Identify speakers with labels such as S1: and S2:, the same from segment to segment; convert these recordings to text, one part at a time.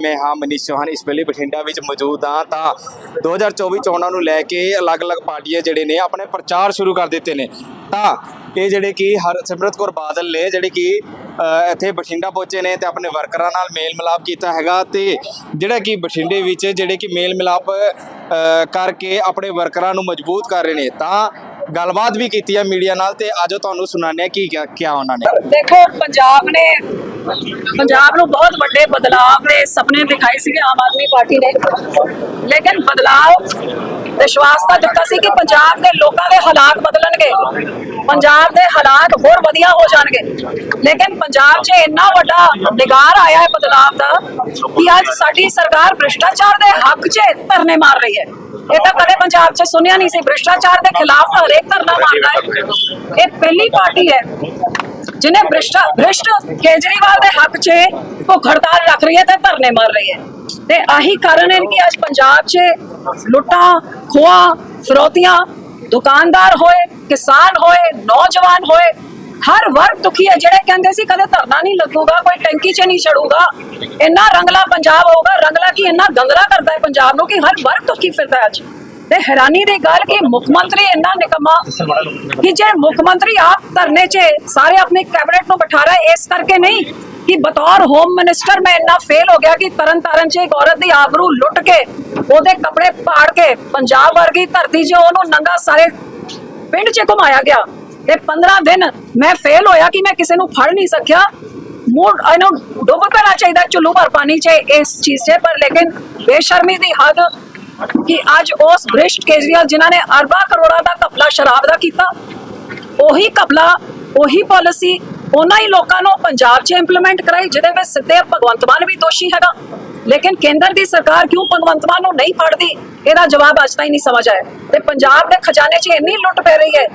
S1: ਮੈਂ ਹਾਂ ਮਨੀਸ਼ ਚੌਹਾਨ, ਇਸ ਵੇਲੇ ਬਠਿੰਡਾ ਵਿੱਚ ਮੌਜੂਦ ਹਾਂ। ਤਾਂ 2024 ਚੋਣਾਂ ਨੂੰ ਲੈ ਕੇ ਅਲੱਗ-ਅਲੱਗ ਪਾਰਟੀਆਂ ਜਿਹੜੇ ਨੇ, ਆਪਣੇ ਪ੍ਰਚਾਰ ਸ਼ੁਰੂ ਕਰ ਦਿੱਤੇ ਨੇ। ਤਾਂ ਇਹ ਜਿਹੜੇ ਕਿ ਹਰਸਿਮਰਤ ਕੌਰ ਬਾਦਲ ਨੇ, ਜਿਹੜੇ ਕਿ ਇੱਥੇ ਬਠਿੰਡਾ ਪਹੁੰਚੇ ਨੇ ਤੇ ਆਪਣੇ ਵਰਕਰਾਂ ਨਾਲ ਮੇਲ ਮਿਲਾਪ ਕੀਤਾ ਹੈਗਾ ਤੇ ਜਿਹੜਾ ਕਿ ਬਠਿੰਡੇ ਵਿੱਚ ਜਿਹੜੇ ਕਿ ਮੇਲ ਮਿਲਾਪ ਕਰਕੇ ਆਪਣੇ ਵਰਕਰਾਂ ਨੂੰ ਮਜ਼ਬੂਤ ਕਰ ਰਹੇ ਨੇ। ਤਾਂ ਗੱਲਬਾਤ ਵੀ ਕੀਤੀ ਹੈ ਮੀਡੀਆ ਨਾਲ ਤੇ ਆਜੋ ਤੁਹਾਨੂੰ ਸੁਣਾਉਂਦੇ ਕੀ ਕਿਹਾ ਉਹਨਾਂ ਨੇ।
S2: ਦੇਖੋ, ਪੰਜਾਬ ਨੇ ਪੰਜਾਬ ਨੂੰ ਬਹੁਤ ਵੱਡੇ ਬਦਲਾਵ ਦੇ ਸੁਪਨੇ ਦਿਖਾਏ ਸੀਗੇ, ਆਮ ਆਦਮੀ ਪਾਰਟੀ ਨੇ। ਲੇਕਿਨ ਬਦਲਾਵ ਵਿਸ਼ਵਾਸ ਤਾਂ ਦਿੱਤਾ ਸੀ ਕਿ ਪੰਜਾਬ ਦੇ ਲੋਕਾਂ ਦੇ ਹਾਲਾਤ ਬਦਲਣਗੇ। ਪੰਜਾਬ ਦੇ ਹਾਲਾਤ ਹੋਰ ਵਧੀਆ ਹੋ ਜਾਣਗੇ। ਲੇਕਿਨ ਪੰਜਾਬ 'ਚ ਇੰਨਾ ਵੱਡਾ ਨਿਗਾਰ ਆਇਆ ਹੈ ਬਦਲਾਵ ਦਾ ਕਿ ਅੱਜ ਸਾਡੀ ਸਰਕਾਰ ਭ੍ਰਿਸ਼ਟਾਚਾਰ ਦੇ ਹੱਕ 'ਚ ਧਰਨੇ ਮਾਰ ਰਹੀ ਹੈ। ਇਹ ਤਾਂ ਕਦੇ ਪੰਜਾਬ 'ਚ ਸੁਣਿਆ ਨਹੀਂ ਸੀ। ਭ੍ਰਿਸ਼ਟਾਚਾਰ ਦੇ ਖਿਲਾਫ ਤਾਂ ਹਰੇਕ ਧਰਨਾ ਮਾਰਦਾ ਹੈ। ਇਹ ਪਹਿਲੀ ਪਾਰਟੀ ਹੈ। ਜਿਨੇ ਭ੍ਰਿਸ਼ਟਾ ਭ੍ਰਿਸ਼ਟ ਕੇਜਰੀਵਾਲ ਦੇ ਹੱਕ 'ਚ ਭੁੱਖ ਹੜਤਾਲ ਰੱਖ ਰਹੀ ਹੈ ਤੇ ਧਰਨੇ ਮਾਰ ਰਹੀ ਹੈ। ਤੇ ਆਹੀ ਕਾਰਨ ਹੈ ਕਿ ਅੱਜ ਪੰਜਾਬ 'ਚ ਲੁੱਟਾਂ ਖੋਹਾਂ ਫਰੋਤੀਆਂ ਦੁਕਾਨਦਾਰ ਹੋਏ ਕਿਸਾਨ ਹੋਏ ਨੌਜਵਾਨ ਹੋਏ ਹਰ ਵਰਗ ਦੁਖੀ ਹੈ। ਜਿਹੜੇ ਕਹਿੰਦੇ ਸੀ ਕਦੇ ਧਰਨਾ ਨਹੀਂ ਲੱਗੂਗਾ, ਕੋਈ ਟੈਂਕੀ 'ਚ ਨਹੀਂ ਚੜੂਗਾ, ਇੰਨਾ ਰੰਗਲਾ ਪੰਜਾਬ ਹੋਊਗਾ, ਰੰਗਲਾ ਕੀ ਇੰਨਾ ਗੰਗਲਾ ਕਰਦਾ ਹੈ ਪੰਜਾਬ ਨੂੰ ਕਿ ਹਰ ਵਰਗ ਦੁਖੀ ਫਿਰਦਾ ਹੈ ਅੱਜ। ਤੇ ਹੈਰਾਨੀ ਦੀ ਗੱਲ ਕਿ ਮੁੱਖ ਮੰਤਰੀ ਇੰਨਾ ਨਿਕੰਮਾ ਕਿ ਜੇ ਮੁੱਖ ਮੰਤਰੀ ਆਪ ਧਰਨੇ 'ਚ ਸਾਰੇ ਆਪਣੇ ਕੈਬਨਿਟ ਨੂੰ ਬਿਠਾ ਰਿਹਾ ਇਸ ਕਰਕੇ ਨਹੀਂ ਕਿ ਬਤੌਰ ਹੋਮ ਮਿਨਿਸਟਰ ਮੈਂ ਇੰਨਾ ਫੇਲ ਹੋ ਗਿਆ ਕਿ ਤਰਨ ਤਾਰਨ 'ਚ ਇੱਕ ਔਰਤ ਦੀ ਆਬਰੂ ਲੁੱਟ ਕੇ ਉਹਦੇ ਕੱਪੜੇ ਪਾੜ ਕੇ ਪੰਜਾਬ ਵਰਗੀ ਧਰਤੀ 'ਚ ਉਹਨੂੰ ਨੰਗਾ ਸਾਰੇ ਪਿੰਡ 'ਚ ਘੁਮਾਇਆ ਗਿਆ। ਤੇ 15 ਦਿਨ ਮੈਂ ਫੇਲ ਹੋਇਆ ਕਿ ਮੈਂ ਕਿਸੇ ਨੂੰ ਫੜ ਨਹੀਂ ਸਕਿਆ। ਮੂਡ ਇਹਨੂੰ ਡੁੱਬ ਪੈਣਾ ਚਾਹੀਦਾ ਚੁੱਲੂ ਭਰ ਪਾਣੀ 'ਚ ਇਸ ਚੀਜ਼ 'ਚ ਪਰ ਲੇਕਿਨ ਬੇਸ਼ਰਮੀ ਦੀ ਹੱਦ ਕਿ ਅੱਜ ਉਸ ਭ੍ਰਿਸ਼ਟ ਕੇਜਰੀਵਾਲ ਜਿਨ੍ਹਾਂ ਨੇ ਅਰਬਾਂ ਕਰੋੜਾਂ ਦਾ ਕਪਲਾ ਸ਼ਰਾਬ ਦਾ ਕੀਤਾ, ਉਹੀ ਕਪਲਾ ਉਹੀ ਪਾਲਿਸੀ ਉਹਨਾਂ ਹੀ ਲੋਕਾਂ ਨੂੰ ਪੰਜਾਬ 'ਚ ਇੰਪਲੀਮੈਂਟ ਕਰਾਈ, ਜਿਹਦੇ ਵਿੱਚ ਸਿੱਧੇ ਭਗਵੰਤ ਮਾਨ ਵੀ ਦੋਸ਼ੀ ਹੈਗਾ। ਲੇਕਿਨ ਕੇਂਦਰ ਦੀ ਸਰਕਾਰ ਕਿਉਂ ਭਗਵੰਤ ਮਾਨ ਨੂੰ ਨਹੀਂ ਫੜਦੀ? ਇਹਦਾ ਜਵਾਬ ਅੱਜ ਤਾਈਂ ਨਹੀਂ ਸਮਝ ਆਇਆ। ਤੇ ਪੰਜਾਬ ਦੇ ਖਜ਼ਾਨੇ 'ਚ ਇੰਨੀ ਲੁੱਟ ਪੈ ਰਹੀ ਹੈ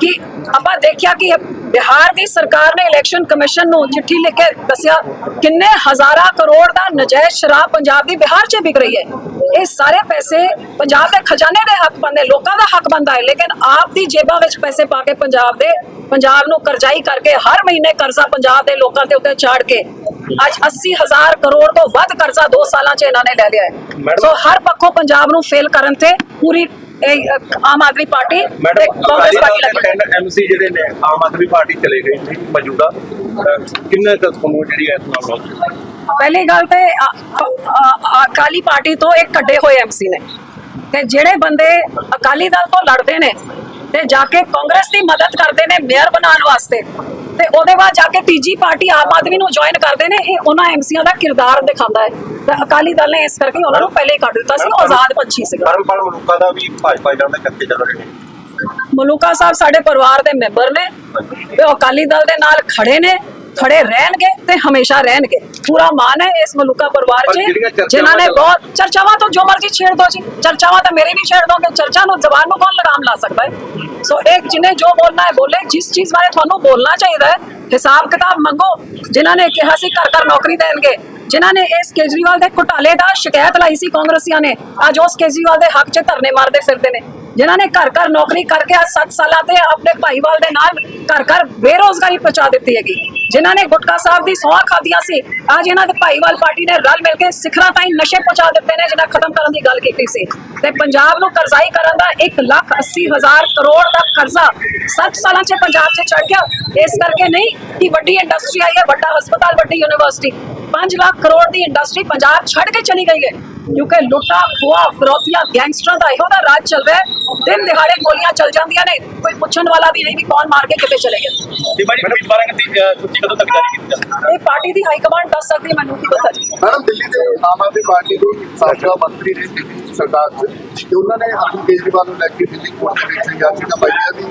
S2: ਕਿ ਆਪਾਂ ਦੇਖਿਆ ਕਿ ਬਿਹਾਰ ਦੀ ਸਰਕਾਰ ਨੇ ਇਲੈਕਸ਼ਨ ਕਮਿਸ਼ਨ ਨੂੰ ਚਿੱਠੀ ਲਿਖ ਕੇ ਦੱਸਿਆ, ਕਿੰਨੇ ਹਜ਼ਾਰਾਂ ਕਰੋੜ ਦਾ ਨਜਾਇਜ਼ ਸ਼ਰਾਬ ਪੰਜਾਬ ਦੀ ਬਿਹਾਰ 'ਚ ਵਿਕ ਰਹੀ ਹੈ। ਇਹ ਸਾਰੇ ਪੈਸੇ ਪੰਜਾਬ ਦੇ ਖਜ਼ਾਨੇ ਦੇ ਹੱਕ ਬੰਦੇ ਲੋਕਾਂ ਦਾ ਹੱਕ ਬੰਦਾ ਹੈ। ਲੇਕਿਨ ਆਪ ਦੀ ਜੇਬਾਂ ਵਿੱਚ ਪੈਸੇ ਪਾ ਕੇ ਪੰਜਾਬ ਦੇ ਪੰਜਾਬ ਨੂੰ ਕਰਜ਼ਾਈ ਕਰਕੇ ਹਰ ਮਹੀਨੇ ਕਰਜ਼ਾ ਪੰਜਾਬ ਦੇ ਲੋਕਾਂ ਦੇ ਉੱਤੇ ਚਾੜ ਕੇ ਅੱਜ 80000 ਕਰੋੜ ਤੋਂ ਵੱਧ ਕਰਜ਼ਾ 2 ਸਾਲਾਂ 'ਚ ਇਹਨਾਂ ਨੇ ਲੈ ਲਿਆ ਹੈ। ਸੋ ਹਰ ਪੱਖੋਂ ਪੰਜਾਬ ਨੂੰ ਫੇਲ ਕਰਨ ਤੇ ਪੂਰੀ ਆਮ ਆਦਮੀ ਪਾਰਟੀ ਤੇ ਕਾਂਗਰਸ ਪਾਰਟੀ ਲੱਗੀ
S3: ਐਮਸੀ ਜਿਹੜੇ ਨੇ ਆਮ ਆਦਮੀ ਪਾਰਟੀ ਚਲੇ ਗਏ ਸੀ ਮੌਜੂਦਾ। ਕਿੰਨੇ ਤੱਕ ਤੁਹਾਨੂੰ ਜਿਹੜੀ ਹੈ ਨਾਲ
S2: ਪਹਿਲੀ ਗੱਲ ਤੇ ਅਕਾਲੀ ਪਾਰਟੀ ਤੋਂ ਇੱਕ ਕੱਢੇ ਹੋਏ ਐਮਸੀ ਨੇ। ਤੇ ਜਿਹੜੇ ਬੰਦੇ ਅਕਾਲੀ ਦਲ ਤੋਂ ਲੜਦੇ ਨੇ ਤੇ ਜਾ ਕੇ ਕਾਂਗਰਸ ਦੀ ਮਦਦ ਕਰਦੇ ਨੇ ਮੇਅਰ ਬਣਾਉਣ ਵਾਸਤੇ ਤੇ ਉਹਦੇ ਬਾਅਦ ਜਾ ਕੇ ਤੀਜੀ ਪਾਰਟੀ ਆਮ ਆਦਮੀ ਨੂੰ ਜੁਆਇਨ ਕਰਦੇ ਨੇ ਇਹ ਉਹਨਾਂ ਐਮਸੀਆਂ ਦਾ ਕਿਰਦਾਰ ਦਿਖਾਉਂਦਾ ਹੈ। ਤੇ ਅਕਾਲੀ ਦਲ ਨੇ ਇਸ ਕਰਕੇ ਉਹਨਾਂ ਨੂੰ ਪਹਿਲੇ ਹੀ ਕੱਢ ਦਿੱਤਾ ਸੀ ਆਜ਼ਾਦ ਪੰਛੀ ਸੀ
S3: ਧਰਮਪਾਲ ਮਲੂਕਾ ਦਾ ਵੀ ਭਾਜਪਾ ਇਹਨਾਂ ਦੇ ਕਰਕੇ ਚੱਲ ਰਹੇ ਨੇ।
S2: ਮਲੂਕਾ ਸਾਹਿਬ ਸਾਡੇ ਪਰਿਵਾਰ ਦੇ ਮੈਂਬਰ ਨੇ ਤੇ ਉਹ ਅਕਾਲੀ ਦਲ ਦੇ ਨਾਲ ਖੜੇ ਨੇ ਖੜੇ ਰਹਿਣਗੇ ਤੇ ਹਮੇਸ਼ਾ ਰਹਿਣਗੇ। ਪੂਰਾ ਮਾਨ ਹੈ ਇਸ ਮਲੂਕਾ ਪਰਿਵਾਰ 'ਚ। ਜਿਨ੍ਹਾਂ ਨੇ ਬਹੁਤ ਚਰਚਾਵਾਂ ਤੋਂ ਜੋ ਮਰਜ਼ੀ ਛੇੜ ਦੋ ਜੀ। ਚਰਚਾਵਾਂ ਤਾਂ ਮੇਰੇ ਵੀ ਛੇੜ ਦੋਗੇ। ਚਰਚਾ ਨੂੰ ਜ਼ਬਾਨ ਨੂੰ ਕੌਣ ਲਗਾਮ ਲਾ ਸਕਦਾ ਹੈ? ਸੋ ਇੱਕ ਜਿਹਨੇ ਜੋ ਬੋਲਣਾ ਹੈ ਬੋਲੇ। ਜਿਸ ਚੀਜ਼ ਬਾਰੇ ਤੁਹਾਨੂੰ ਬੋਲਣਾ ਚਾਹੀਦਾ ਹੈ ਹਿਸਾਬ ਕਿਤਾਬ ਮੰਗੋ। ਜਿਨ੍ਹਾਂ ਨੇ ਕਿਹਾ ਸੀ ਘਰ ਘਰ ਨੌਕਰੀ ਦੇਣਗੇ। ਜਿਨ੍ਹਾਂ ਨੇ ਇਸ ਕੇਜਰੀਵਾਲ ਦੇ ਘੁਟਾਲੇ ਦਾ ਸ਼ਿਕਾਇਤ ਲਾਈ ਸੀ ਕਾਂਗਰਸੀਆਂ ਨੇ ਅੱਜ ਉਸ ਕੇਜਰੀਵਾਲ ਦੇ ਹੱਕ 'ਚ ਧਰਨੇ ਮਾਰਦੇ ਫਿਰਦੇ ਨੇ। ਜਿਨ੍ਹਾਂ ਨੇ ਘਰ ਘਰ ਨੌਕਰੀ ਕਰਕੇ ਅੱਜ 7 ਸਾਲਾਂ ਤੇ ਆਪਣੇ ਭਾਈਵਾਲ ਦੇ ਨਾਲ ਘਰ ਘਰ ਬੇਰੋਜ਼ਗਾਰੀ ਪਹੁੰਚਾ ਦਿੱਤੀ ਹੈਗੀ। ਜਿਨ੍ਹਾਂ ਨੇ ਗੁਟਕਾ ਸਾਹਿਬ ਦੀ ਸੌਂਹ ਖਾਧੀਆਂ ਸੀ, ਅੱਜ ਇਹਨਾਂ ਦੇ ਭਾਈਵਾਲ ਪਾਰਟੀ ਨੇ ਰਲ ਮਿਲ ਕੇ ਸਿਖਰਾਂ ਤਾਈਂ ਨਸ਼ੇ ਪਹੁੰਚਾ ਦਿੱਤੇ ਨੇ ਜਿਹਨਾਂ ਖਤਮ ਕਰਨ ਦੀ ਗੱਲ ਕੀਤੀ ਸੀ। ਤੇ ਪੰਜਾਬ ਨੂੰ ਕਰਜ਼ਾਈ ਕਰਨ ਦਾ 1 ਲੱਖ 80 ਹਜ਼ਾਰ ਕਰੋੜ ਦਾ ਕਰਜ਼ਾ 7 ਸਾਲਾਂ 'ਚ ਪੰਜਾਬ 'ਚ ਚੜ ਗਿਆ। ਇਸ ਕਰਕੇ ਨਹੀਂ ਕਿ ਵੱਡੀ ਇੰਡਸਟਰੀ ਆਈ ਹੈ, ਵੱਡਾ ਹਸਪਤਾਲ, ਵੱਡੀ ਯੂਨੀਵਰਸਿਟੀ। 5 ਲੱਖ ਕਰੋੜ ਦੀ ਇੰਡਸਟਰੀ ਪੰਜਾਬ ਛੱਡ ਕੇ ਚਲੀ ਗਈ ਹੈ। ਕਿਉਂਕਿ ਲੁੱਟਾਂ ਖੋਆ ਫਰੋਤੀਆਂ ਗੈਂਗਸਟਰਾਂ ਦਾ ਇਹੋ ਦਾ ਰਾਜ ਚੱਲ ਰਿਹਾ ਹੈ। ਦਿਨ ਦਿਹਾੜੇ ਗੋਲੀਆਂ ਚੱਲ ਜਾਂਦੀਆਂ ਨੇ। ਕੋਈ ਪੁੱਛਣ ਵਾਲਾ ਵੀ ਨਹੀਂ ਵੀ ਕੌਣ ਮਾਰ ਕੇ ਕਿੱਥੇ ਚਲੇ ਗਏ
S3: ਜੀ ਬਾਈ ਮੈਡਮ 12 ਦੀ ਛੁੱਟੀ ਕਦੋਂ ਤੱਕ ਜਾਰੀ ਕੀਤੀ? ਜਾਵੇ
S2: ਇਹ ਪਾਰਟੀ ਦੀ ਹਾਈ ਕਮਾਂਡ ਦੱਸ ਸਕਦੀ ਹੈ, ਮੈਨੂੰ ਕੀ ਪਤਾ ਜੀ।
S4: ਮੈਡਮ ਦਿੱਲੀ ਦੇ ਆਮ ਆਦਮੀ ਪਾਰਟੀ ਦੇ ਸਾਬਕਾ ਮੰਤਰੀ ਨੇ ਸਰਕਾਰ 'ਚ ਤੇ ਉਹਨਾਂ ਨੇ ਅਰਵਿੰਦ ਕੇਜਰੀਵਾਲ ਨੂੰ ਲੈ ਕੇ ਦਿੱਲੀ ਕੋਰਟ ਦੇ ਵਿੱਚ ਯਾਚੀਆਂ ਪਾਈਆਂ ਦੀ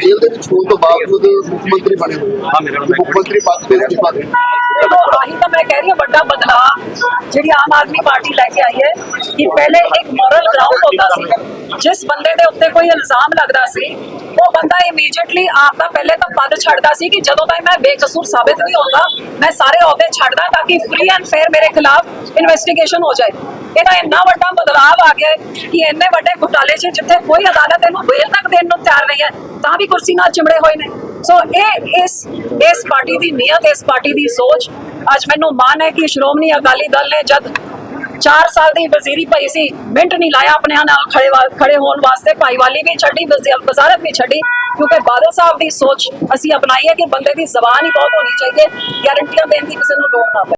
S4: ਜੇਲ੍ਹ ਦੇ ਵਿੱਚ ਹੋਣ ਤੋਂ ਬਾਵਜੂਦ ਮੁੱਖ ਮੰਤਰੀ ਬਣੇ ਹੋਏ ਮੁੱਖ ਮੰਤਰੀ ਪਦ ਤੇ ਇਸਤੀਫਾ ਦੇ
S2: ਆਹੀ ਤਾਂ ਮੈਂ ਕਹਿ ਰਹੀ ਹਾਂ ਵੱਡਾ ਬਦਲਾਅ ਜਿਹੜੀ ਆਮ ਆਦਮੀ ਪਾਰਟੀ ਲੈ ਕੇ ਆਈ ਹੈ ਕਿ ਪਹਿਲੇ ਇੱਕ ਮੋਰਲ ਗਰਾਊਂਡ ਹੁੰਦਾ ਸੀ। ਜਿਸ ਬੰਦੇ ਦੇ ਉੱਤੇ ਕੋਈ ਇਲਜ਼ਾਮ ਲੱਗਦਾ ਸੀ ਉਹ ਬੰਦਾ ਇਮੀਡੀਏਟਲੀ ਆਪ ਦਾ ਪਹਿਲੇ ਤਾਂ ਪਦ ਛੱਡਦਾ ਸੀ ਕਿ ਜਦੋਂ ਤੱਕ ਮੈਂ ਬੇਕਸੂਰ ਸਾਬਿਤ ਨਹੀਂ ਹੁੰਦਾ ਮੈਂ ਸਾਰੇ ਅਹੁਦੇ ਛੱਡਦਾ ਤਾਂ ਕਿ ਫ੍ਰੀ ਐਂਡ ਫੇਅਰ ਮੇਰੇ ਖਿਲਾਫ ਇਨਵੈਸਟੀਗੇਸ਼ਨ ਹੋ ਜਾਏ। ਇਹਦਾ ਇੰਨਾ ਵੱਡਾ ਬਦਲਾਅ ਆ ਗਿਆ ਹੈ ਕਿ ਇੰਨੇ ਵੱਡੇ ਘੁਟਾਲੇ 'ਚ ਜਿੱਥੇ ਕੋਈ ਅਦਾਲਤ ਇਹਨੂੰ ਬੇਲ ਤੱਕ ਦੇਣ ਨੂੰ ਤਿਆਰ ਨਹੀਂ ਹੈ, ਤਾਂ ਵੀ ਕੁਰਸੀ ਨਾਲ ਚਿਮੜੇ ਹੋਏ ਨੇ। ਸੋ ਇਹ ਇਸ ਇਸ ਪਾਰਟੀ ਦੀ ਨੀਅਤ, ਇਸ ਪਾਰਟੀ ਦੀ ਸੋਚ ਅੱਜ ਮੈਨੂੰ ਮਾਣ ਹੈ ਕਿ ਸ਼੍ਰੋਮਣੀ ਅਕਾਲੀ ਦਲ ਨੇ ਜਦ 4 ਸਾਲ ਦੀ ਵਜ਼ੀਰੀ ਭਾਈ ਸੀ, ਮਿੰਟ ਨਹੀਂ ਲਾਇਆ ਆਪਣੇ ਨਾਲ ਖੜੇ ਵਾ- ਖੜੇ ਹੋਣ ਵਾਸਤੇ ਭਾਈਵਾਲੀ ਵੀ ਛੱਡੀ ਵਜ਼ਾਰਤ ਵੀ ਛੱਡੀ, ਕਿਉਂਕਿ ਬਾਦਲ ਸਾਹਿਬ ਦੀ ਸੋਚ ਅਸੀਂ ਅਪਣਾਈ ਹੈ ਕਿ ਬੰਦੇ ਦੀ ਜ਼ਬਾਨ ਹੀ ਬਹੁਤ ਹੋਣੀ ਚਾਹੀਦੀ ਹੈ ਗਾਰੰਟੀਆਂ ਦੇਣ ਦੀ ਕਿਸੇ ਨੂੰ ਲੋੜ ਨਾ ਪਏ